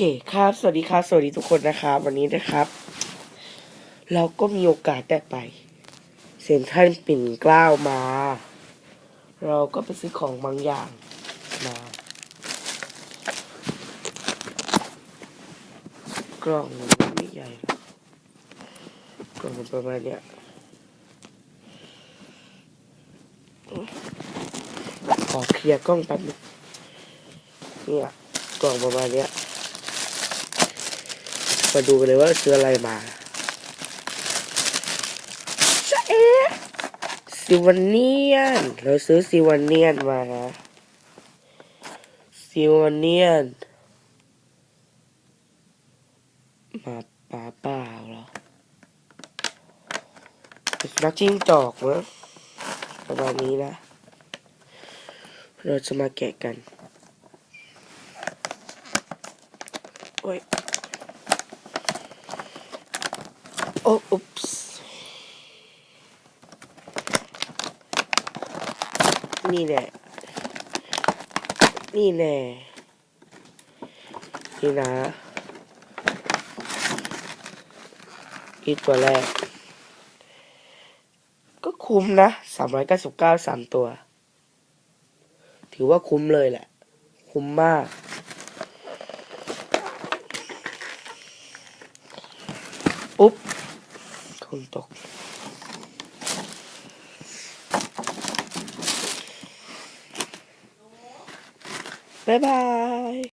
เคครับ สวัสดีครับ สวัสดีทุกคนนะครับ วันนี้นะครับ เราก็มีโอกาสได้ไปเซ็นทรัลปิ่นเกล้ามา เราก็ไปซื้อของบางอย่างมา กล่องมันไม่ใหญ่หรอกกล่องมันประมาณเนี้ยขอเคลียร์กล้องแป๊บนึงเนี่ยกล่องประมาณเนี้ย มาดูกันเลยว่าซื้ออะไรมาชะเอ๊ะซิวันเนียน เราซื้อซิวันเนียนมานะซิวันเนียน มาปลาเปล่าเหรอเป็นสุนัขจิ้งจอกมั้งประมาณนี้นะ เราจะมาแกะกัน โอ้ย โอ้อุ๊ปส์นี่แหละนี่แน่นี่นะอีตัวแรก ก็คุ้มนะสามร้อยเก้าสิบเก้าสามตัว ถือว่าคุ้มเลยแหละ คุ้มมาก อุ๊บ buldok. Bye-bye!